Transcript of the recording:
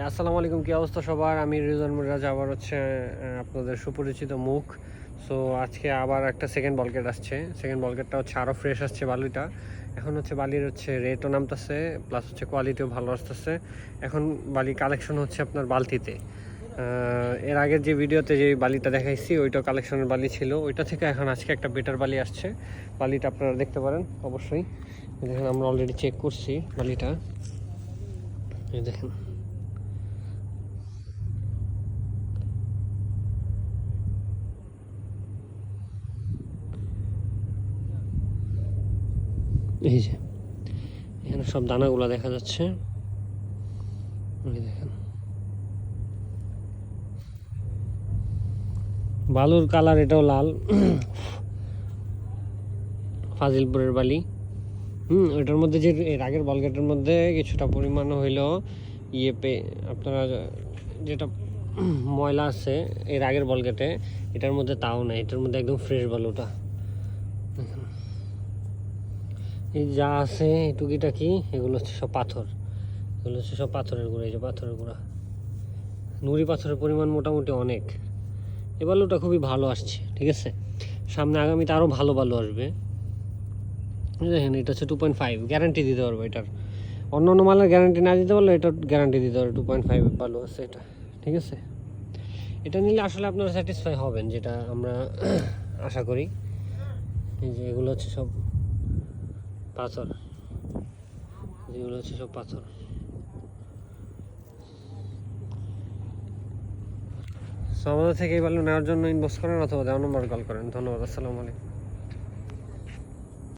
আসসালামু আলাইকুম, কি অবস্থা সবার? আমি রিজন মিরাজ, আবার হচ্ছে আপনাদের সুপরিচিত মুখ। সো, আজকে আবার একটা সেকেন্ড বলকেট আসছে। সেকেন্ড বলকেটটা হচ্ছে আরও ফ্রেশ আসছে বালিটা। এখন হচ্ছে বালির হচ্ছে রেটও নামতেছে প্লাস হচ্ছে কোয়ালিটিও ভালো আসতেছে। এখন বালি কালেকশন হচ্ছে আপনার বালতিতে। এর আগের যে ভিডিওতে যে বালিটা দেখাইছি, ওইটা কালেকশনের বালি ছিল। ওইটা থেকে এখন আজকে একটা বেটার বালি আসছে। বালিটা আপনারা দেখতে পারেন, অবশ্যই। দেখেন, আমরা অলরেডি চেক করছি বালিটা। দেখেন। এই যে, এখানে সব দানাগুলো দেখা যাচ্ছে। দেখেন। বালুর কালার এটাও লাল। ফাজিলপুরের বালি। হুম, ওটার মধ্যে যে, এর আগের বলগেটের মধ্যে কিছুটা পরিমাণ হইলেও ইয়ে পে, আপনারা যেটা ময়লা আছে, এর আগের বলগেটে, এটার মধ্যে তাও নাই, এটার মধ্যে একদম ফ্রেশ বালুটা। এই যা আছে, এই টুকিটাকি, এগুলো হচ্ছে সব পাথর। এগুলো হচ্ছে সব পাথরের গুঁড়ো, এই যে পাথরের গুঁড়া। নুড়ি পাথরের পরিমাণ মোটামুটি অনেক। এই বালুটা খুবই ভালো আসছে, ঠিক আছে? সামনে আগামীতে আরও ভালো বালু আসবে। দেখেন, এটা হচ্ছে টু পয়েন্ট ফাইভ গ্যারান্টি দিতে পারব এটার। অন্য অন্য মালের গ্যারান্টি না দিতে পারলে এটার গ্যারান্টি দিতে পারবে টু পয়েন্ট ফাইভ বালু আছে এটা, ঠিক আছে? এটা নিলে আসলে আপনারা স্যাটিসফাই হবেন, যেটা আমরা আশা করি। এই যে এগুলো হচ্ছে সব পাথর। যেগুলো হচ্ছে সব পাথর। সমাজ থেকে এই নেওয়ার জন্য ইনবক্স করেন অথবা দেওয়া নম্বর কল করেন। ধন্যবাদ, আসসালামু আলাইকুম।